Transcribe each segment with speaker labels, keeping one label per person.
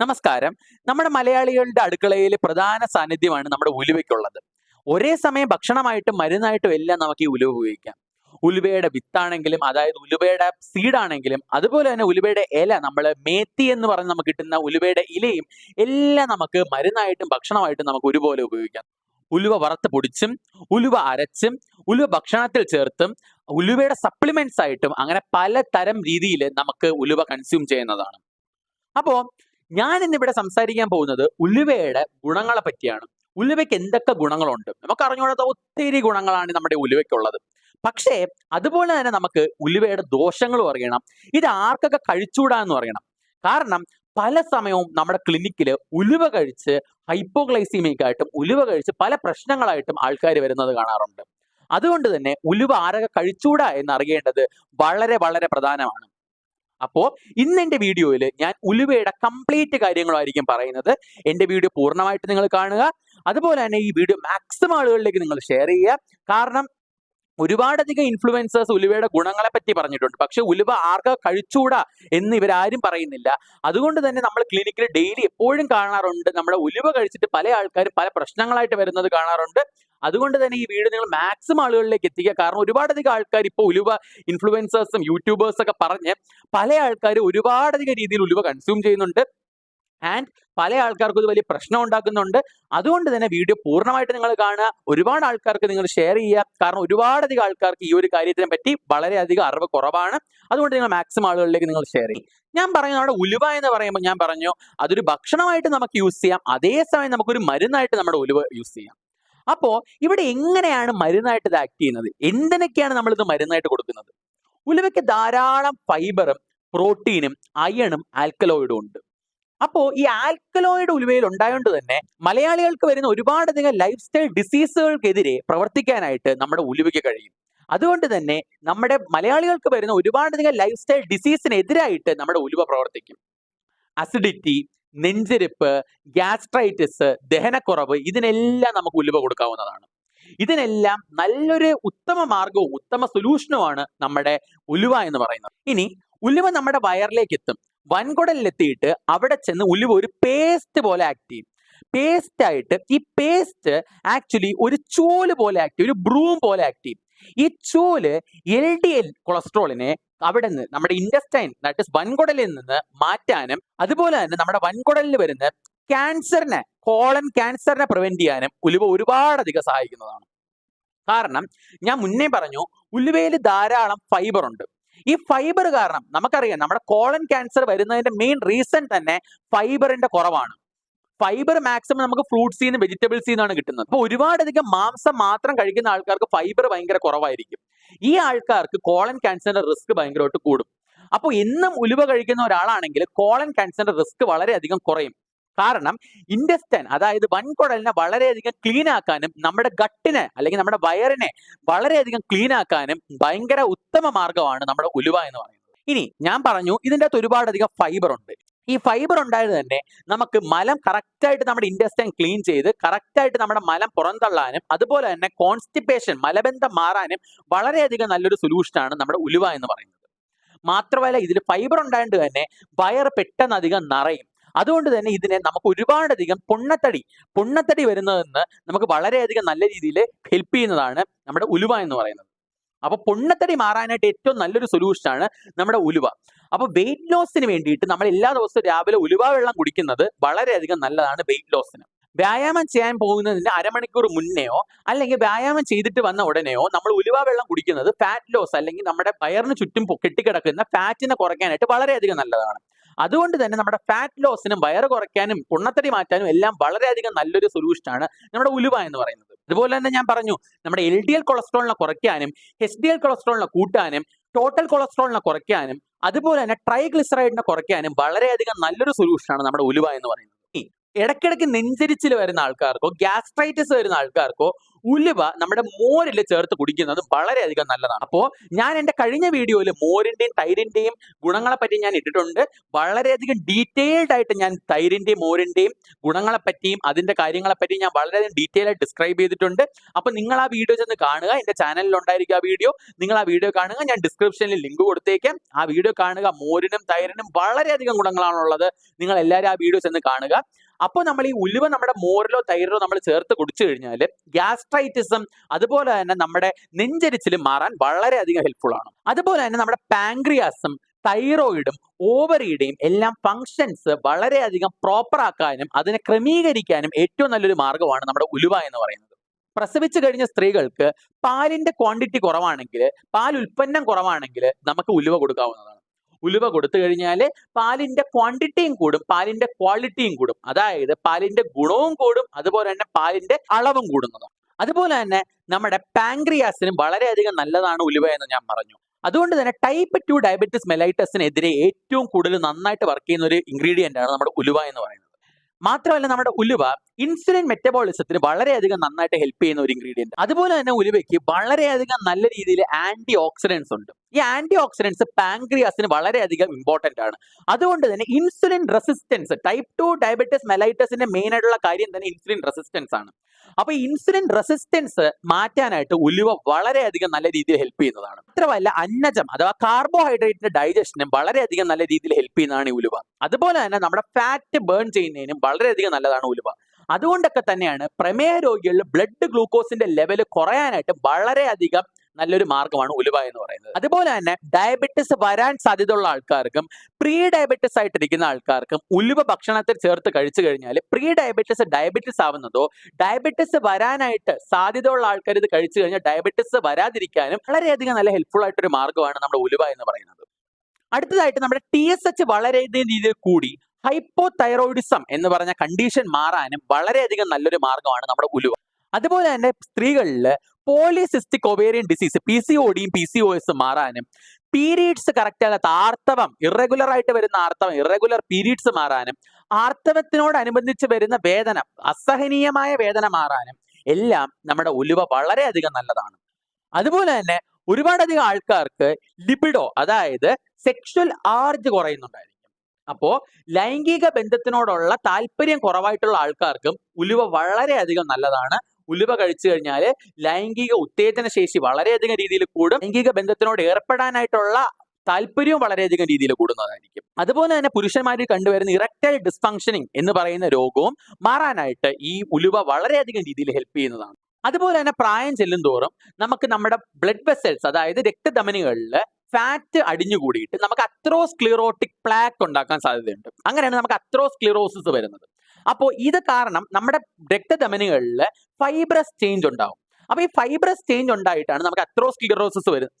Speaker 1: നമസ്കാരം. നമ്മുടെ മലയാളികളുടെ അടുക്കളയിൽ പ്രധാന സാന്നിധ്യമാണ് നമ്മുടെ ഉലുവയ്ക്കുള്ളത്. ഒരേ സമയം ഭക്ഷണമായിട്ടും മരുന്നായിട്ടും എല്ലാം നമുക്ക് ഈ ഉലുവ ഉപയോഗിക്കാം. ഉലുവയുടെ വിത്താണെങ്കിലും അതായത് ഉലുവയുടെ സീഡാണെങ്കിലും അതുപോലെ തന്നെ ഉലുവയുടെ ഇല നമ്മൾ മേത്തി എന്ന് പറഞ്ഞ് നമുക്ക് കിട്ടുന്ന ഉലുവയുടെ ഇലയും എല്ലാം നമുക്ക് മരുന്നായിട്ടും ഭക്ഷണമായിട്ടും നമുക്ക് ഒരുപോലെ ഉപയോഗിക്കാം. ഉലുവ വറുത്ത് പൊടിച്ചും ഉലുവ അരച്ചും ഉലുവ ഭക്ഷണത്തിൽ ചേർത്തും ഉലുവയുടെ സപ്ലിമെന്റ്സ് ആയിട്ടും അങ്ങനെ പലതരം രീതിയിൽ നമുക്ക് ഉലുവ കൺസ്യൂം ചെയ്യുന്നതാണ്. അപ്പോ ഞാൻ ഇന്നിവിടെ സംസാരിക്കാൻ പോകുന്നത് ഉലുവയുടെ ഗുണങ്ങളെ പറ്റിയാണ്. ഉലുവയ്ക്ക് എന്തൊക്കെ ഗുണങ്ങളുണ്ട്? നമുക്ക് അറിഞ്ഞുകൂടാത്ത ഒത്തിരി ഗുണങ്ങളാണ് നമ്മുടെ ഉലുവയ്ക്കുള്ളത്. പക്ഷേ അതുപോലെ തന്നെ നമുക്ക് ഉലുവയുടെ ദോഷങ്ങളും അറിയണം. ഇത് ആർക്കൊക്കെ കഴിച്ചുകൂടാന്ന് അറിയണം. കാരണം പല സമയവും നമ്മുടെ ക്ലിനിക്കിൽ ഉലുവ കഴിച്ച് ഹൈപ്പോഗ്ലൈസീമിക് ആയിട്ടും ഉലുവ കഴിച്ച് പല പ്രശ്നങ്ങളായിട്ടും ആൾക്കാർ വരുന്നത് കാണാറുണ്ട്. അതുകൊണ്ട് തന്നെ ഉലുവ ആരൊക്കെ കഴിച്ചുകൂടാ എന്ന് അറിയേണ്ടത് വളരെ വളരെ പ്രധാനമാണ്. അപ്പോ ഇന്ന് എന്റെ വീഡിയോയിൽ ഞാൻ ഉലുവയുടെ കംപ്ലീറ്റ് കാര്യങ്ങളായിരിക്കും പറയുന്നത്. എന്റെ വീഡിയോ പൂർണമായിട്ട് നിങ്ങൾ കാണുക. അതുപോലെ തന്നെ ഈ വീഡിയോ മാക്സിമം ആളുകളിലേക്ക് നിങ്ങൾ ഷെയർ ചെയ്യുക. കാരണം ഒരുപാടധികം ഇൻഫ്ലുവൻസേഴ്സ് ഉലുവയുടെ ഗുണങ്ങളെ പറ്റി പറഞ്ഞിട്ടുണ്ട്. പക്ഷെ ഉലുവ ആർക്ക് കഴിച്ചുകൂടാ എന്ന് ഇവരാരും പറയുന്നില്ല. അതുകൊണ്ട് തന്നെ നമ്മൾ ക്ലിനിക്കിൽ ഡെയിലി എപ്പോഴും കാണാറുണ്ട്. നമ്മുടെ ഉലുവ കഴിച്ചിട്ട് പല ആൾക്കാരും പല പ്രശ്നങ്ങളായിട്ട് വരുന്നത് കാണാറുണ്ട്. അതുകൊണ്ട് തന്നെ ഈ വീഡിയോ നിങ്ങൾ മാക്സിമം ആളുകളിലേക്ക് എത്തിക്കുക. കാരണം ഒരുപാടധികം ആൾക്കാർ ഇപ്പോൾ ഉലുവ ഇൻഫ്ലുവൻസേഴ്സും യൂട്യൂബേഴ്സും ഒക്കെ പറഞ്ഞ് പല ആൾക്കാർ ഒരുപാടധികം രീതിയിൽ ഉലുവ കൺസ്യൂം ചെയ്യുന്നുണ്ട്. ആൻഡ് പല ആൾക്കാർക്കും ഇത് വലിയ പ്രശ്നം ഉണ്ടാക്കുന്നുണ്ട്. അതുകൊണ്ട് തന്നെ വീഡിയോ പൂർണമായിട്ട് നിങ്ങൾ കാണുക. ഒരുപാട് ആൾക്കാർക്ക് നിങ്ങൾ ഷെയർ ചെയ്യുക. കാരണം ഒരുപാടധികം ആൾക്കാർക്ക് ഈ ഒരു കാര്യത്തിനെ പറ്റി വളരെയധികം അറിവ് കുറവാണ്. അതുകൊണ്ട് നിങ്ങൾ മാക്സിമം ആളുകളിലേക്ക് നിങ്ങൾ ഷെയർ ചെയ്യും ഞാൻ പറഞ്ഞു നമ്മുടെ ഉലുവ എന്ന് പറയുമ്പോൾ ഞാൻ പറഞ്ഞു അതൊരു ഭക്ഷണമായിട്ട് നമുക്ക് യൂസ് ചെയ്യാം. അതേസമയം നമുക്കൊരു മരുന്നായിട്ട് നമ്മുടെ ഉലുവ യൂസ് ചെയ്യാം. അപ്പോ ഇവിടെ എങ്ങനെയാണ് മരുന്നായിട്ട് ഇത് ആക്ട് ചെയ്യുന്നത്? എന്തിനൊക്കെയാണ് നമ്മൾ ഇത് മരുന്നായിട്ട് കൊടുക്കുന്നത്? ഉലുവയ്ക്ക് ധാരാളം ഫൈബറും പ്രോട്ടീനും അയണും ആൽക്കലോയിഡും ഉണ്ട്. അപ്പോ ഈ ആൽക്കലോയിഡ് ഉലുവയിൽ ഉണ്ടായതുകൊണ്ട് തന്നെ മലയാളികൾക്ക് വരുന്ന ഒരുപാടധികം ലൈഫ് സ്റ്റൈൽ ഡിസീസുകൾക്കെതിരെ പ്രവർത്തിക്കാനായിട്ട് നമ്മുടെ ഉലുവയ്ക്ക് കഴിയും. അതുകൊണ്ട് തന്നെ നമ്മുടെ മലയാളികൾക്ക് വരുന്ന ഒരുപാടധികം ലൈഫ് സ്റ്റൈൽ ഡിസീസിനെതിരായിട്ട് നമ്മുടെ ഉലുവ പ്രവർത്തിക്കും. അസിഡിറ്റി നെഞ്ചെരുപ്പ് ഗ്യാസ്ട്രൈറ്റിസ് ദഹനക്കുറവ് ഇതിനെല്ലാം നമുക്ക് ഉലുവ കൊടുക്കാവുന്നതാണ്. ഇതിനെല്ലാം നല്ലൊരു ഉത്തമ മാർഗവും ഉത്തമ സൊല്യൂഷനുമാണ് നമ്മുടെ ഉലുവ എന്ന് പറയുന്നത്. ഇനി ഉലുവ നമ്മുടെ വയറിലേക്ക് എത്തും വൻകുടലിലെത്തിയിട്ട് അവിടെ ചെന്ന് ഉലുവ ഒരു പേസ്റ്റ് പോലെ ആക്ട് ചെയ്യും. പേസ്റ്റ് ആയിട്ട് ഈ പേസ്റ്റ് ആക്ച്വലി ഒരു ചൂൽ പോലെ ആക്ട് ചെയ്യും. ഒരു ബ്രൂം പോലെ ആക്ട് ചെയ്യും. ഈ ചൂൽ എൽ ഡി എൽ കൊളസ്ട്രോളിനെ അവിടെ നിന്ന് നമ്മുടെ ഇൻഡസ്റ്റൈൻ ദാറ്റ് ഇസ് വൻകുടലിൽ നിന്ന് മാറ്റാനും അതുപോലെ തന്നെ നമ്മുടെ വൻകുടലിൽ വരുന്ന ക്യാൻസറിനെ കോളൻ ക്യാൻസറിനെ പ്രിവെന്റ് ചെയ്യാനും ഉലുവ ഒരുപാടധികം സഹായിക്കുന്നതാണ്. കാരണം ഞാൻ മുന്നേ പറഞ്ഞു ഉലുവയിൽ ധാരാളം ഫൈബർ ഉണ്ട്. ഈ ഫൈബർ കാരണം നമുക്കറിയാം നമ്മുടെ കോളൻ ക്യാൻസർ വരുന്നതിന്റെ മെയിൻ റീസൺ തന്നെ ഫൈബറിന്റെ കുറവാണ്. ഫൈബർ മാക്സിമം നമുക്ക് ഫ്രൂട്ട്സിൽ നിന്ന് വെജിറ്റബിൾസിൽ നിന്നാണ് കിട്ടുന്നത്. അപ്പോൾ ഒരുപാടധികം മാംസം മാത്രം കഴിക്കുന്ന ആൾക്കാർക്ക് ഫൈബർ ഭയങ്കര കുറവായിരിക്കും. ഈ ആൾക്കാർക്ക് കോളൻ ക്യാൻസറിന്റെ റിസ്ക് ഭയങ്കരമായിട്ട് കൂടും. അപ്പോൾ എന്നും ഉലുവ കഴിക്കുന്ന ഒരാളാണെങ്കിൽ കോളൻ ക്യാൻസറിന്റെ റിസ്ക് വളരെയധികം കുറയും. കാരണം ഇൻഡസ്റ്റൻ അതായത് വൻകുടലിനെ വളരെയധികം ക്ലീൻ ആക്കാനും നമ്മുടെ ഗട്ടിനെ അല്ലെങ്കിൽ നമ്മുടെ വയറിനെ വളരെയധികം ക്ലീൻ ആക്കാനും ഭയങ്കര ഉത്തമ മാർഗമാണ് നമ്മുടെ ഉലുവ എന്ന് പറയുന്നത്. ഇനി ഞാൻ പറഞ്ഞു ഇതിന്റെ അകത്ത് ഒരുപാടധികം ഫൈബർ ഉണ്ട്. ഈ ഫൈബർ ഉണ്ടായത് തന്നെ നമുക്ക് മലം കറക്റ്റായിട്ട് നമ്മുടെ ഇൻഡസ്റ്റൈൻ ക്ലീൻ ചെയ്ത് കറക്റ്റായിട്ട് നമ്മുടെ മലം പുറന്തള്ളാനും അതുപോലെ തന്നെ കോൺസ്റ്റിപ്പേഷൻ മലബന്ധം മാറാനും വളരെയധികം നല്ലൊരു സൊല്യൂഷനാണ് നമ്മുടെ ഉലുവ എന്ന് പറയുന്നത്. മാത്രമല്ല ഇതിൽ ഫൈബർ ഉണ്ടായത് തന്നെ വയറ് പെട്ടെന്ന് അധികം നിറയും. അതുകൊണ്ട് തന്നെ ഇതിനെ നമുക്ക് ഒരുപാടധികം പൊണ്ണത്തടി പൊണ്ണത്തടി വരുന്നതെന്ന് നമുക്ക് വളരെയധികം നല്ല രീതിയിൽ ഹെൽപ്പ് ചെയ്യുന്നതാണ് നമ്മുടെ ഉലുവ എന്ന് പറയുന്നത്. അപ്പൊ പൊണ്ണത്തടി മാറാനായിട്ട് ഏറ്റവും നല്ലൊരു സൊല്യൂഷൻ ആണ് നമ്മുടെ ഉലുവ. അപ്പൊ വെയിറ്റ് ലോസിന് വേണ്ടിയിട്ട് നമ്മൾ എല്ലാ ദിവസവും രാവിലെ ഉലുവ വെള്ളം കുടിക്കുന്നത് വളരെയധികം നല്ലതാണ് വെയിറ്റ് ലോസിന് വ്യായാമം ചെയ്യാൻ പോകുന്നതിന് അരമണിക്കൂർ മുന്നെയോ അല്ലെങ്കിൽ വ്യായാമം ചെയ്തിട്ട് വന്ന ഉടനെയോ നമ്മൾ ഉലുവ വെള്ളം കുടിക്കുന്നത് ഫാറ്റ് ലോസ് അല്ലെങ്കിൽ നമ്മുടെ വയറിന് ചുറ്റും കെട്ടിക്കിടക്കുന്ന ഫാറ്റിനെ കുറയ്ക്കാനായിട്ട് വളരെയധികം നല്ലതാണ്. അതുകൊണ്ട് തന്നെ നമ്മുടെ ഫാറ്റ് ലോസിനും വയറ് കുറയ്ക്കാനും പുണ്ണത്തടി മാറ്റാനും എല്ലാം വളരെയധികം നല്ലൊരു സൊല്യൂഷനാണ് നമ്മുടെ ഉലുവ എന്ന് പറയുന്നത്. അതുപോലെ തന്നെ ഞാൻ പറഞ്ഞു നമ്മുടെ എൽ ഡി എൽ കൊളസ്ട്രോളിനെ കുറയ്ക്കാനും എച്ച് ഡി എൽ കൊളസ്ട്രോളിനെ കൂട്ടാനും ടോട്ടൽ കൊളസ്ട്രോളിനെ കുറയ്ക്കാനും അതുപോലെ തന്നെ ട്രൈഗ്ലിസറൈഡിനെ കുറയ്ക്കാനും വളരെയധികം നല്ലൊരു സൊല്യൂഷനാണ് നമ്മുടെ ഉലുവ എന്ന് പറയുന്നത്. ഇടയ്ക്കിടയ്ക്ക് നെഞ്ചരിച്ചിൽ വരുന്ന ആൾക്കാർക്കോ ഗ്യാസ്ട്രൈറ്റിസ് വരുന്ന ആൾക്കാർക്കോ ഉലുവ നമ്മുടെ മോരിൽ ചേർത്ത് കുടിക്കുന്നത് വളരെയധികം നല്ലതാണ്. അപ്പോൾ ഞാൻ എന്റെ കഴിഞ്ഞ വീഡിയോയിൽ മോരിന്റെയും തൈരിന്റെയും ഗുണങ്ങളെപ്പറ്റി ഞാൻ ഇട്ടിട്ടുണ്ട്. വളരെയധികം ഡീറ്റെയിൽഡ് ആയിട്ട് ഞാൻ തൈരിന്റെയും മോരിന്റെയും ഗുണങ്ങളെപ്പറ്റിയും അതിന്റെ അതിന്റെ കാര്യങ്ങളെ പറ്റിയും ഞാൻ വളരെയധികം ഡീറ്റെയിൽ ആയിട്ട് ഡിസ്ക്രൈബ് ചെയ്തിട്ടുണ്ട്. അപ്പോൾ നിങ്ങൾ ആ വീഡിയോ ചെന്ന് കാണുക. എന്റെ ചാനലിൽ ഉണ്ടായിരിക്കും ആ വീഡിയോ. നിങ്ങൾ ആ വീഡിയോ കാണുക. ഞാൻ ഡിസ്ക്രിപ്ഷനിൽ ലിങ്ക് കൊടുത്തേക്കാം. ആ വീഡിയോ കാണുക. മോരിനും തൈരിനും വളരെയധികം ഗുണങ്ങളാണുള്ളത്. നിങ്ങൾ എല്ലാവരും ആ വീഡിയോ ചെന്ന് കാണുക. അപ്പോൾ നമ്മൾ ഈ ഉലുവ നമ്മുടെ മോരിലോ തൈരിലോ നമ്മൾ ചേർത്ത് കുടിച്ചു കഴിഞ്ഞാൽ ഗ്യാസ്ട്രൈറ്റിസും അതുപോലെ തന്നെ നമ്മുടെ നെഞ്ചരിച്ചിൽ മാറാൻ വളരെയധികം ഹെൽപ്ഫുൾ ആണ്. അതുപോലെ തന്നെ നമ്മുടെ പാങ്ക്രിയാസും തൈറോയിഡും ഓവറിയുടെയും എല്ലാം ഫങ്ഷൻസ് വളരെയധികം പ്രോപ്പർ ആക്കാനും അതിനെ ക്രമീകരിക്കാനും ഏറ്റവും നല്ലൊരു മാർഗമാണ് നമ്മുടെ ഉലുവ എന്ന് പറയുന്നത്. പ്രസവിച്ചു കഴിഞ്ഞ സ്ത്രീകൾക്ക് പാലിന്റെ ക്വാണ്ടിറ്റി കുറവാണെങ്കിൽ പാൽ ഉൽപ്പന്നം കുറവാണെങ്കിൽ നമുക്ക് ഉലുവ കൊടുക്കാവുന്നതാണ്. ഉലുവ കൊടുത്തു കഴിഞ്ഞാൽ പാലിന്റെ ക്വാണ്ടിറ്റിയും കൂടും പാലിന്റെ ക്വാളിറ്റിയും കൂടും. അതായത് പാലിന്റെ ഗുണവും കൂടും അതുപോലെ തന്നെ പാലിന്റെ അളവും കൂടുന്നതാണ് അതുപോലെ തന്നെ നമ്മുടെ പാങ്ക്രിയാസിനും വളരെയധികം നല്ലതാണ് ഉലുവ എന്ന് ഞാൻ പറഞ്ഞു. അതുകൊണ്ട് തന്നെ ടൈപ്പ് ടു ഡയബറ്റിസ് മെലൈറ്റസിനെതിരെ ഏറ്റവും കൂടുതൽ നന്നായിട്ട് വർക്ക് ചെയ്യുന്ന ഒരു ഇൻഗ്രീഡിയന്റ് ആണ് നമ്മുടെ ഉലുവ എന്ന് പറയുന്നത്. മാത്രമല്ല നമ്മുടെ ഉലുവ ഇൻസുലിൻ മെറ്റബോളിസത്തിന് വളരെയധികം നന്നായിട്ട് ഹെൽപ്പ് ചെയ്യുന്ന ഒരു ഇൻഗ്രീഡിയന്റ് അതുപോലെ തന്നെ ഉലുവയ്ക്ക് വളരെയധികം നല്ല രീതിയിൽ ആന്റി ഓക്സിഡൻസ് ഉണ്ട്. ഈ ആന്റി ഓക്സിഡൻസ് പാങ്ക്രിയാസിന് വളരെയധികം ഇമ്പോർട്ടന്റ് ആണ്. അതുകൊണ്ട് തന്നെ insulin resistance type two diabetes മെലൈറ്റസിന്റെ main ആയിട്ടുള്ള കാര്യം തന്നെ ഇൻസുലിൻ റെസിസ്റ്റൻസ് ആണ്. അപ്പൊ ഇൻസുലിൻ റെസിസ്റ്റൻസ് മാറ്റാനായിട്ട് ഉലുവ വളരെയധികം നല്ല രീതിയിൽ ഹെൽപ്പ് ചെയ്യുന്നതാണ്. മാത്രമല്ല അന്നജം അഥവാ കാർബോഹൈഡ്രേറ്റിന്റെ ഡൈജഷനും വളരെയധികം നല്ല രീതിയിൽ ഹെൽപ്പ് ചെയ്യുന്നതാണ് ഈ ഉലുവ. അതുപോലെ തന്നെ നമ്മുടെ ഫാറ്റ് ബേൺ ചെയ്യുന്നതിനും വളരെയധികം നല്ലതാണ് ഉലുവ. അതുകൊണ്ടൊക്കെ തന്നെയാണ് പ്രമേഹ രോഗികളിൽ ബ്ലഡ് ഗ്ലൂക്കോസിന്റെ ലെവൽ കുറയാനായിട്ട് വളരെയധികം നല്ലൊരു മാർഗമാണ് ഉലുവ എന്ന് പറയുന്നത്. അതുപോലെ തന്നെ ഡയബറ്റിസ് വരാൻ സാധ്യതയുള്ള ആൾക്കാർക്കും പ്രീ ഡയബറ്റിസ് ആയിട്ടിരിക്കുന്ന ആൾക്കാർക്കും ഉലുവ ഭക്ഷണത്തിൽ ചേർത്ത് കഴിച്ചു കഴിഞ്ഞാൽ പ്രീ ഡയബറ്റിസ് ഡയബറ്റിസ് ആവുന്നതോ ഡയബറ്റിസ് വരാനായിട്ട് സാധ്യതയുള്ള ആൾക്കാർ ഇത് കഴിച്ചു കഴിഞ്ഞാൽ ഡയബറ്റിസ് വരാതിരിക്കാനും വളരെയധികം നല്ല ഹെൽപ്ഫുൾ ആയിട്ടൊരു മാർഗമാണ് നമ്മുടെ ഉലുവ എന്ന് പറയുന്നത്. അടുത്തതായിട്ട് നമ്മുടെ ടി എസ് എച്ച് വളരെയധികം രീതിയിൽ കൂടി ഹൈപ്പോ തൈറോയിഡിസം എന്ന് പറഞ്ഞ കണ്ടീഷൻ മാറാനും വളരെയധികം നല്ലൊരു മാർഗമാണ് നമ്മുടെ ഉലുവ. അതുപോലെ തന്നെ സ്ത്രീകളിൽ polycystic ovarian disease P C ഒടിയും P C O മാറാനും പീരീഡ്സ് കറക്റ്റ് ആകാത്ത ആർത്തവം ഇറഗുലർ ആയിട്ട് വരുന്ന ആർത്തവം ഇറഗുലർ പീരീഡ്സ് മാറാനും ആർത്തവത്തിനോടനുബന്ധിച്ച് വരുന്ന വേദന അസഹനീയമായ വേദന മാറാനും എല്ലാം നമ്മുടെ ഉലുവ വളരെയധികം നല്ലതാണ്. അതുപോലെ തന്നെ ഒരുപാടധികം ആൾക്കാർക്ക് ലിബിഡോ അതായത് സെക്ഷൽ ആർജ് കുറയുന്നുണ്ടായിരിക്കും. അപ്പോ ലൈംഗിക ബന്ധത്തിനോടുള്ള താല്പര്യം കുറവായിട്ടുള്ള ആൾക്കാർക്കും ഉലുവ വളരെയധികം നല്ലതാണ്. ഉലുവ കഴിച്ചു കഴിഞ്ഞാൽ ലൈംഗിക ഉത്തേജന ശേഷി വളരെയധികം രീതിയിൽ കൂടും. ലൈംഗിക ബന്ധത്തിനോട് ഏർപ്പെടാനായിട്ടുള്ള താല്പര്യവും വളരെയധികം രീതിയിൽ കൂടുന്നതായിരിക്കും. അതുപോലെ തന്നെ പുരുഷന്മാരിൽ കണ്ടുവരുന്ന ഇറക്റ്റൈൽ ഡിസ്ഫങ്ഷനിങ് എന്ന് പറയുന്ന രോഗവും മാറാനായിട്ട് ഈ ഉലുവ വളരെയധികം രീതിയിൽ ഹെൽപ്പ് ചെയ്യുന്നതാണ്. അതുപോലെ തന്നെ പ്രായം ചെല്ലും തോറും നമുക്ക് നമ്മുടെ ബ്ലഡ് വെസൽസ് അതായത് രക്തധമനികളിൽ ഫാറ്റ് അടിഞ്ഞുകൂടിയിട്ട് നമുക്ക് അത്രോസ് അത്രോസ്ക്ലിറോട്ടിക് പ്ലാക്ക് ഉണ്ടാക്കാൻ സാധ്യതയുണ്ട്. അങ്ങനെയാണ് നമുക്ക് അത്രോസ് അത്രോസ്ക്ലിറോസിസ് വരുന്നത്. അപ്പോൾ ഇത് കാരണം നമ്മുടെ രക്തധമനികളിൽ ഫൈബ്രസ് ചേഞ്ച് ഉണ്ടാവും. അപ്പൊ ഈ ഫൈബ്രസ് ചേഞ്ച് ഉണ്ടായിട്ടാണ് നമുക്ക് അത്രോസ്ക്ലിറോസിസ് വരുന്നത്.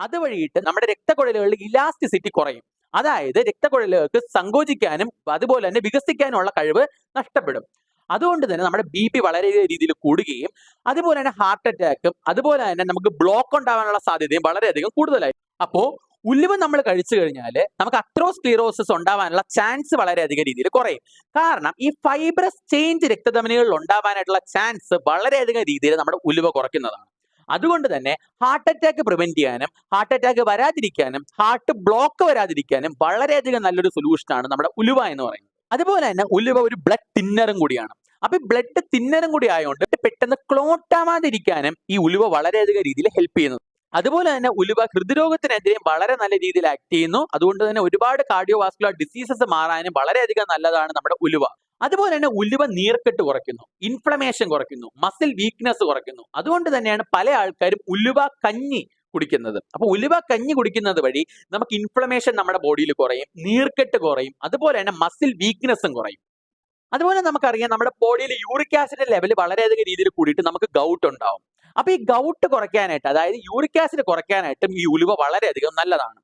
Speaker 1: അതുവഴിയിട്ട് നമ്മുടെ രക്തക്കുഴലുകളിൽ ഇലാസ്റ്റിസിറ്റി കുറയും. അതായത് രക്തക്കുഴലുകൾക്ക് സങ്കോചിക്കാനും അതുപോലെ തന്നെ വികസിക്കാനുമുള്ള കഴിവ് നഷ്ടപ്പെടും. അതുകൊണ്ട് തന്നെ നമ്മുടെ ബി പി വളരെ രീതിയിൽ കൂടുകയും അതുപോലെ തന്നെ ഹാർട്ട് അറ്റാക്കും അതുപോലെ തന്നെ നമുക്ക് ബ്ലോക്ക് ഉണ്ടാവാനുള്ള സാധ്യതയും വളരെയധികം കൂടുതലായി. അപ്പോ ഉലുവ നമ്മൾ കഴിച്ചു കഴിഞ്ഞാൽ നമുക്ക് അത്രോസ്ക്ലീറോസിസ് ഉണ്ടാവാനുള്ള ചാൻസ് വളരെയധികം രീതിയിൽ കുറയും. കാരണം ഈ ഫൈബ്രസ് ചേഞ്ച് രക്തധമനികളിൽ ഉണ്ടാവാനായിട്ടുള്ള ചാൻസ് വളരെയധികം രീതിയിൽ നമ്മുടെ ഉലുവ കുറയ്ക്കുന്നതാണ്. അതുകൊണ്ട് തന്നെ ഹാർട്ട് അറ്റാക്ക് പ്രിവെന്റ് ചെയ്യാനും ഹാർട്ട് അറ്റാക്ക് വരാതിരിക്കാനും ഹാർട്ട് ബ്ലോക്ക് വരാതിരിക്കാനും വളരെയധികം നല്ലൊരു സൊല്യൂഷനാണ് നമ്മുടെ ഉലുവ എന്ന് പറയുന്നത്. അതുപോലെ തന്നെ ഉലുവ ഒരു ബ്ലഡ് തിന്നറും കൂടിയാണ്. അപ്പൊ ബ്ലഡ് തിന്നറും കൂടി ആയതുകൊണ്ട് പെട്ടെന്ന് ക്ലോട്ട് ആവാതിരിക്കാനും ഈ ഉലുവ വളരെയധികം രീതിയിൽ ഹെൽപ്പ് ചെയ്യുന്നു. അതുപോലെ തന്നെ ഉലുവ ഹൃദ്രോഗത്തിനെതിരെ വളരെ നല്ല രീതിയിൽ ആക്ട് ചെയ്യുന്നു. അതുകൊണ്ട് തന്നെ ഒരുപാട് കാർഡിയോ വാസ്കുലർ ഡിസീസസ് മാറാനും വളരെയധികം നല്ലതാണ് നമ്മുടെ ഉലുവ. അതുപോലെ തന്നെ ഉലുവ നീർക്കെട്ട് കുറയ്ക്കുന്നു ഇൻഫ്ലമേഷൻ കുറയ്ക്കുന്നു മസിൽ വീക്ക്നെസ് കുറയ്ക്കുന്നു. അതുകൊണ്ട് തന്നെയാണ് പല ആൾക്കാരും ഉലുവ കഞ്ഞി കുടിക്കുന്നത്. അപ്പൊ ഉലുവ കഞ്ഞി കുടിക്കുന്നത് വഴി നമുക്ക് ഇൻഫ്ലമേഷൻ നമ്മുടെ ബോഡിയിൽ കുറയും നീർക്കെട്ട് കുറയും അതുപോലെ തന്നെ മസിൽ വീക്ക്നെസ്സും കുറയും. അതുപോലെ നമുക്കറിയാം നമ്മുടെ ബോഡിയിൽ യൂറിക് ആസിഡ് ലെവൽ വളരെയധികം രീതിയിൽ കൂടിയിട്ട് നമുക്ക് ഗൗട്ട് ഉണ്ടാവും. അപ്പൊ ഈ ഗൗട്ട് കുറയ്ക്കാനായിട്ട് അതായത് യൂറിക് ആസിഡ് കുറയ്ക്കാനായിട്ടും ഈ ഉലുവ വളരെയധികം നല്ലതാണ്.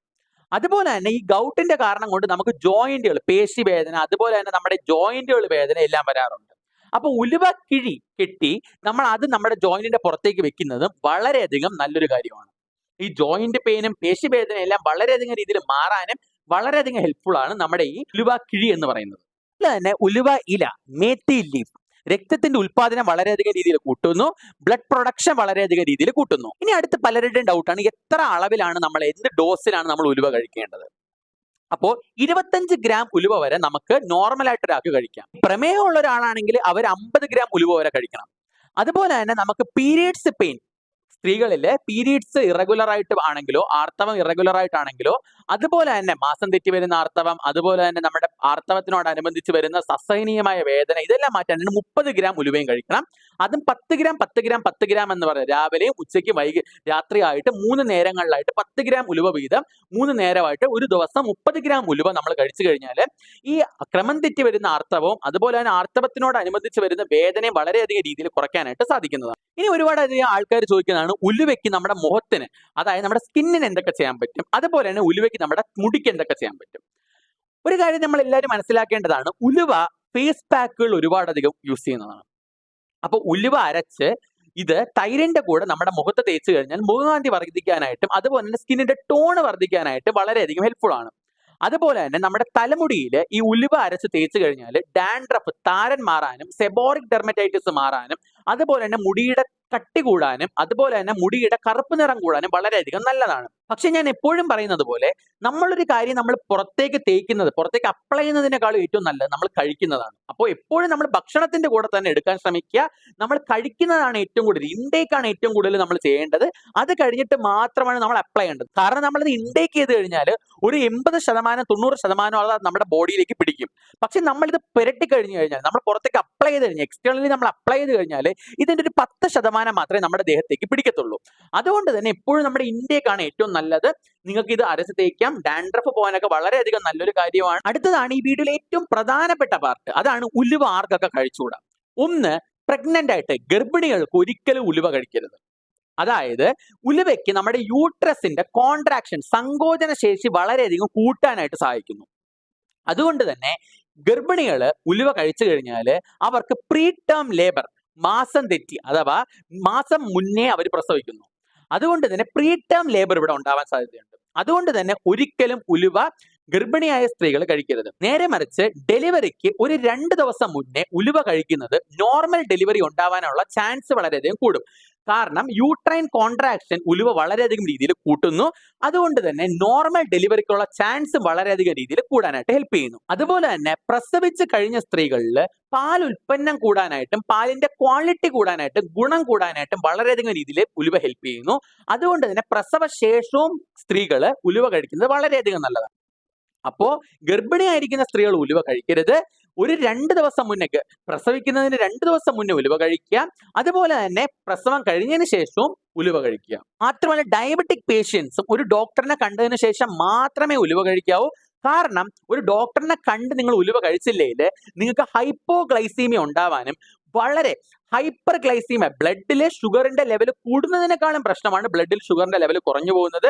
Speaker 1: അതുപോലെ തന്നെ ഈ ഗൗട്ടിന്റെ കാരണം കൊണ്ട് നമുക്ക് ജോയിന്റുകൾ പേശി വേദന അതുപോലെ തന്നെ നമ്മുടെ ജോയിന്റുകൾ വേദന എല്ലാം വരാറുണ്ട്. അപ്പൊ ഉലുവ കിഴി കെട്ടി നമ്മൾ അത് നമ്മുടെ ജോയിന്റിന്റെ പുറത്തേക്ക് വെക്കുന്നതും വളരെയധികം നല്ലൊരു കാര്യമാണ്. ഈ ജോയിന്റ് പെയിനും പേശി വേദന എല്ലാം വളരെയധികം രീതിയിൽ മാറാനും വളരെയധികം ഹെൽപ്ഫുൾ ആണ് നമ്മുടെ ഈ ഉലുവ കിഴി എന്ന് പറയുന്നത്. അതുപോലെ തന്നെ ഉലുവ ഇല മേത്തി ലീഫ് രക്തത്തിന്റെ ഉൽപാദനം വളരെയധികം രീതിയിൽ കൂട്ടുന്നു. ബ്ലഡ് പ്രൊഡക്ഷൻ വളരെയധികം രീതിയിൽ കൂട്ടുന്നു. ഇനി അടുത്ത പലരുടെയും ഡൗട്ടാണ് എത്ര അളവിലാണ് നമ്മൾ എന്ത് ഡോസിലാണ് നമ്മൾ ഉലുവ കഴിക്കേണ്ടത്? അപ്പോൾ ഇരുപത്തഞ്ച് ഗ്രാം ഉലുവ വരെ നമുക്ക് നോർമൽ ആയിട്ട് ഒരാൾക്ക് കഴിക്കാം. പ്രമേയമുള്ള ഒരാളാണെങ്കിൽ അവർ അമ്പത് ഗ്രാം ഉലുവ വരെ കഴിക്കണം. അതുപോലെ തന്നെ നമുക്ക് പീരിയഡ്സ് പെയിൻ സ്ത്രീകളിലെ പീരീഡ്സ് ഇറഗുലർ ആയിട്ട് ആണെങ്കിലോ ആർത്തവം ഇറഗുലർ ആയിട്ടാണെങ്കിലോ അതുപോലെ തന്നെ മാസം തെറ്റി വരുന്ന ആർത്തവം അതുപോലെ തന്നെ നമ്മുടെ ആർത്തവത്തിനോടനുബന്ധിച്ച് വരുന്ന സസഹനീയമായ വേദന ഇതെല്ലാം മാറ്റാൻ മുപ്പത് ഗ്രാം ഉലുവയും കഴിക്കണം. അതും പത്ത് ഗ്രാം പത്ത് ഗ്രാം പത്ത് ഗ്രാം എന്ന് പറയുന്നത് രാവിലെയും ഉച്ചയ്ക്ക് വൈകി രാത്രിയായിട്ട് മൂന്ന് നേരങ്ങളിലായിട്ട് പത്ത് ഗ്രാം ഉലുവ വീതം മൂന്ന് നേരമായിട്ട് ഒരു ദിവസം മുപ്പത് ഗ്രാം ഉലുവ നമ്മൾ കഴിച്ചു കഴിഞ്ഞാൽ ഈ ക്രമം തെറ്റി വരുന്ന ആർത്തവവും അതുപോലെ തന്നെ ആർത്തവത്തിനോടനുബന്ധിച്ച് വരുന്ന വേദനയും വളരെയധികം രീതിയിൽ കുറയ്ക്കാനായിട്ട് സാധിക്കുന്നതാണ്. ഇനി ഒരുപാട് അധികം ആൾക്കാർ ചോദിക്കുന്നതാണ് ഉലുവയ്ക്ക് നമ്മുടെ മുഖത്തിന് അതായത് നമ്മുടെ സ്കിന്നിന് എന്തൊക്കെ ചെയ്യാൻ പറ്റും? അതുപോലെ തന്നെ ഉലുവയ്ക്ക് നമ്മുടെ മുടിക്ക് എന്തൊക്കെ ചെയ്യാൻ പറ്റും? ഒരു കാര്യം നമ്മൾ എല്ലാവരും മനസ്സിലാക്കേണ്ടതാണ് ഉലുവ ഫേസ് പാക്കുകൾ ഒരുപാടധികം യൂസ് ചെയ്യുന്നതാണ്. അപ്പൊ ഉലുവ അരച്ച് ഇത് തൈരിന്റെ കൂടെ നമ്മുടെ മുഖത്ത് തേച്ച് കഴിഞ്ഞാൽ മുഖകാന്തി വർദ്ധിക്കാനായിട്ടും അതുപോലെ തന്നെ സ്കിന്നിന്റെ ടോൺ വർദ്ധിക്കാനായിട്ട് വളരെയധികം ഹെൽപ്ഫുൾ ആണ്. അതുപോലെ തന്നെ നമ്മുടെ തലമുടിയിൽ ഈ ഉലുവ അരച്ച് തേച്ച് കഴിഞ്ഞാൽ ഡാൻഡ്രഫ് താരൻ മാറാനും സെബോറിക് ഡെർമറ്റൈറ്റിസ് മാറാനും അതുപോലെ തന്നെ മുടിയുടെ കട്ടി കൂടാനും അതുപോലെ തന്നെ മുടിയുടെ കറുപ്പ് നിറം കൂടാനും വളരെയധികം നല്ലതാണ്. പക്ഷെ ഞാൻ എപ്പോഴും പറയുന്നത് പോലെ നമ്മളൊരു കാര്യം നമ്മൾ പുറത്തേക്ക് തേക്കുന്നത് പുറത്തേക്ക് അപ്ലൈ ചെയ്യുന്നതിനേക്കാളും ഏറ്റവും നല്ലത് നമ്മൾ കഴിക്കുന്നതാണ്. അപ്പോൾ എപ്പോഴും നമ്മൾ ഭക്ഷണത്തിന്റെ കൂടെ തന്നെ എടുക്കാൻ ശ്രമിക്കുക. നമ്മൾ കഴിക്കുന്നതാണ് ഏറ്റവും കൂടുതൽ ഇൻടേക്ക് ആണ് ഏറ്റവും കൂടുതൽ നമ്മൾ ചെയ്യേണ്ടത്. അത് കഴിഞ്ഞിട്ട് മാത്രമാണ് നമ്മൾ അപ്ലൈ ചെയ്യേണ്ടത്. കാരണം നമ്മളത് ഇൻടേക്ക് ചെയ്ത് കഴിഞ്ഞാൽ ഒരു എൺപത് ശതമാനം തൊണ്ണൂറ് ശതമാനം അത് നമ്മുടെ ബോഡിയിലേക്ക് പിടിക്കും. പക്ഷെ നമ്മളിത് പുരട്ടി കഴിഞ്ഞു കഴിഞ്ഞാൽ നമ്മൾ പുറത്തേക്ക് അപ്ലൈ ചെയ്ത് കഴിഞ്ഞാൽ എക്സ്റ്റേണലി നമ്മൾ അപ്ലൈ ചെയ്ത് കഴിഞ്ഞാൽ ഇതിന്റെ ഒരു പത്ത് ശതമാനം മാത്രമേ നമ്മുടെ ദേഹത്തേക്ക് പിടിക്കത്തുള്ളൂ. അതുകൊണ്ട് തന്നെ എപ്പോഴും നമ്മുടെ ഇന്ത്യക്കാണ് ഏറ്റവും നല്ലത്. നിങ്ങൾക്ക് ഇത് അരച്ച് തേക്കാം. ഡാൻഡ്രഫ് പോകാനൊക്കെ വളരെയധികം നല്ലൊരു കാര്യമാണ്. അടുത്തതാണ് ഈ വീഡിയോയിലെ ഏറ്റവും പ്രധാനപ്പെട്ട പാർട്ട്. അതാണ് ഉലുവ ആർക്കൊക്കെ കഴിച്ചുകൂടാ? ഒന്ന് പ്രഗ്നന്റ് ആയിട്ട് ഗർഭിണികൾക്ക് ഒരിക്കലും ഉലുവ കഴിക്കരുത്. അതായത് ഉലുവയ്ക്ക് നമ്മുടെ യൂട്രസിന്റെ കോൺട്രാക്ഷൻ സങ്കോചന ശേഷി വളരെയധികം കൂട്ടാനായിട്ട് സഹായിക്കുന്നു. അതുകൊണ്ട് തന്നെ ഗർഭിണികൾ ഉലുവ കഴിച്ചു കഴിഞ്ഞാൽ അവർക്ക് പ്രീ ടേം ലേബർ മാസം തെറ്റി അഥവാ മാസം മുന്നേ അവർ പ്രസവിക്കുന്നു. അതുകൊണ്ട് തന്നെ പ്രീ ടേം ലേബർ ഇവിടെ ഉണ്ടാവാൻ സാധ്യതയുണ്ട്. അതുകൊണ്ട് തന്നെ ഒരിക്കലും ഉലുവ ഗർഭിണിയായ സ്ത്രീകൾ കഴിക്കരുത്. നേരെ മറിച്ച് ഡെലിവറിക്ക് ഒരു രണ്ട് ദിവസം മുന്നേ ഉലുവ കഴിക്കുന്നത് നോർമൽ ഡെലിവറി ഉണ്ടാവാനുള്ള ചാൻസ് വളരെയധികം കൂടും. കാരണം യൂട്രൈൻ കോൺട്രാക്ഷൻ ഉലുവ വളരെയധികം രീതിയിൽ കൂട്ടുന്നു. അതുകൊണ്ട് തന്നെ നോർമൽ ഡെലിവറിക്കുള്ള ചാൻസ് വളരെയധികം രീതിയിൽ കൂടാനായിട്ട് ഹെൽപ്പ് ചെയ്യുന്നു. അതുപോലെ തന്നെ പ്രസവിച്ച് കഴിഞ്ഞ സ്ത്രീകളിൽ പാൽ ഉൽപ്പന്നം കൂടാനായിട്ടും പാലിന്റെ ക്വാളിറ്റി കൂടാനായിട്ടും ഗുണം കൂടാനായിട്ടും വളരെയധികം രീതിയിൽ ഉലുവ ഹെൽപ്പ് ചെയ്യുന്നു. അതുകൊണ്ട് തന്നെ പ്രസവ ശേഷവും സ്ത്രീകൾ ഉലുവ കഴിക്കുന്നത് വളരെയധികം നല്ലതാണ്. അപ്പോ ഗർഭിണിയായിരിക്കുന്ന സ്ത്രീകൾ ഉലുവ കഴിക്കരുത്. ഒരു രണ്ട് ദിവസം മുന്നേക്ക് പ്രസവിക്കുന്നതിന് രണ്ട് ദിവസം മുന്നേ ഉലുവ കഴിക്കുക. അതുപോലെ തന്നെ പ്രസവം കഴിഞ്ഞതിന് ശേഷവും ഉലുവ കഴിക്കുക. മാത്രമല്ല ഡയബറ്റിക് പേഷ്യൻസും ഒരു ഡോക്ടറിനെ കണ്ടതിന് ശേഷം മാത്രമേ ഉലുവ കഴിക്കാവൂ. കാരണം ഒരു ഡോക്ടറിനെ കണ്ട് നിങ്ങൾ ഉലുവ കഴിച്ചില്ലെങ്കിൽ നിങ്ങൾക്ക് ഹൈപ്പോഗ്ലൈസീമിയ ഉണ്ടാവാനും വളരെ ഹൈപ്പർ ഗ്ലൈസീമിയ ബ്ലഡിലെ ഷുഗറിന്റെ ലെവൽ കൂടുന്നതിനേക്കാളും പ്രശ്നമാണ് ബ്ലഡിൽ ഷുഗറിന്റെ ലെവൽ കുറഞ്ഞു പോകുന്നത്.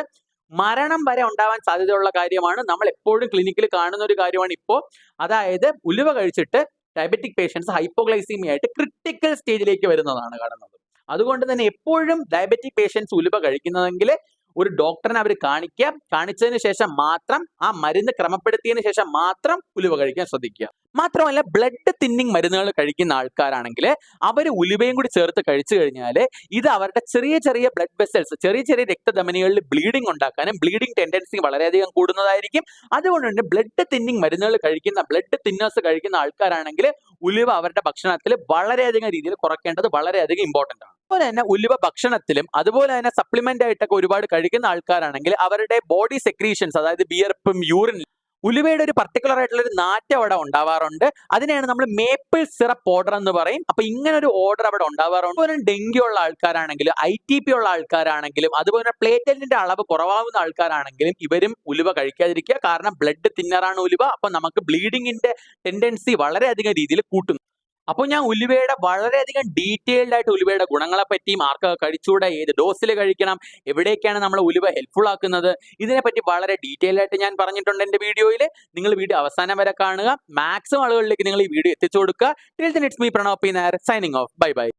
Speaker 1: മരണം വരെ ഉണ്ടാവാൻ സാധ്യതയുള്ള കാര്യമാണ്. നമ്മൾ എപ്പോഴും ക്ലിനിക്കിൽ കാണുന്ന ഒരു കാര്യമാണ് ഇപ്പോൾ അതായത് ഉലുവ കഴിച്ചിട്ട് ഡയബറ്റിക് പേഷ്യൻസ് ഹൈപ്പോഗ്ലൈസീമിയ ആയിട്ട് ക്രിട്ടിക്കൽ സ്റ്റേജിലേക്ക് വരുന്നതാണ് കാണുന്നത്. അതുകൊണ്ട് തന്നെ എപ്പോഴും ഡയബറ്റിക് പേഷ്യൻസ് ഉലുവ കഴിക്കുന്നതെങ്കിൽ ഒരു ഡോക്ടറിനെ അവർ കാണിക്കുക കാണിച്ചതിന് ശേഷം മാത്രം ആ മരുന്ന് ക്രമപ്പെടുത്തിയതിന് ശേഷം മാത്രം ഉലുവ കഴിക്കാൻ ശ്രദ്ധിക്കുക. മാത്രമല്ല ബ്ലഡ് തിന്നിങ് മരുന്നുകൾ കഴിക്കുന്ന ആൾക്കാരാണെങ്കിൽ അവർ ഉലുവയും കൂടി ചേർത്ത് കഴിച്ചു കഴിഞ്ഞാൽ ഇത് അവരുടെ ചെറിയ ചെറിയ ബ്ലഡ് വെസൽസ് ചെറിയ ചെറിയ രക്തധമനികളിൽ ബ്ലീഡിംഗ് ഉണ്ടാക്കാനും ബ്ലീഡിംഗ് ടെൻഡൻസി വളരെയധികം കൂടുന്നതായിരിക്കും. അതുകൊണ്ട് തന്നെ ബ്ലഡ് തിന്നിങ് മരുന്നുകൾ കഴിക്കുന്ന ബ്ലഡ് തിന്നേഴ്സ് കഴിക്കുന്ന ആൾക്കാരാണെങ്കിൽ ഉലുവ അവരുടെ ഭക്ഷണത്തിൽ വളരെയധികം രീതിയിൽ കുറയ്ക്കേണ്ടത് വളരെയധികം ഇമ്പോർട്ടന്റ് ആണ്. അതുപോലെ തന്നെ ഉലുവ ഭക്ഷണത്തിലും അതുപോലെ തന്നെ സപ്ലിമെന്റ് ആയിട്ടൊക്കെ ഒരുപാട് കഴിക്കുന്ന ആൾക്കാരാണെങ്കിൽ അവരുടെ ബോഡി സെക്രീഷൻസ് അതായത് ബിയർപ്പും യൂറിൻ ഉലുവയുടെ ഒരു പർട്ടിക്കുലർ ആയിട്ടുള്ള ഒരു നാറ്റം അവിടെ ഉണ്ടാവാറുണ്ട്. അതിനെയാണ് നമ്മൾ മേപ്പിൾ സിറപ്പ് ഓർഡർ എന്ന് പറയും. അപ്പൊ ഇങ്ങനെ ഒരു ഓർഡർ അവിടെ ഉണ്ടാവാറുണ്ട്. അതുപോലെ ഡെങ്കി ഉള്ള ആൾക്കാരാണെങ്കിലും ഐ ടി പി ഉള്ള ആൾക്കാരാണെങ്കിലും അതുപോലെ പ്ലേറ്റലിന്റെ അളവ് കുറവാകുന്ന ആൾക്കാരാണെങ്കിലും ഇവരും ഉലുവ കഴിക്കാതിരിക്കുക. കാരണം ബ്ലഡ് തിന്നറാണ് ഉലുവ. അപ്പൊ നമുക്ക് ബ്ലീഡിങ്ങിന്റെ ടെൻഡൻസി വളരെയധികം രീതിയിൽ കൂട്ടുന്നു. അപ്പോൾ ഞാൻ ഉലുവയുടെ വളരെയധികം ഡീറ്റെയിൽഡ് ആയിട്ട് ഉലുവയുടെ ഗുണങ്ങളെ പറ്റിയും മാർക്ക് കഴിച്ചുകൂടെ? ഏത് ഡോസിൽ കഴിക്കണം? എവിടേക്കാണ് നമ്മൾ ഉലുവ ഹെൽപ്ഫുൾ ആക്കുന്നത്? ഇതിനെപ്പറ്റി വളരെ ഡീറ്റെയിൽ ആയിട്ട് ഞാൻ പറഞ്ഞിട്ടുണ്ട് എന്റെ വീഡിയോയിൽ നിങ്ങൾ വീഡിയോ അവസാനം വരെ കാണുക. മാക്സിമം ആളുകളിലേക്ക് നിങ്ങൾ ഈ വീഡിയോ എത്തിച്ചു കൊടുക്കുക. Till the next me Pranoppi Nair signing off bye bye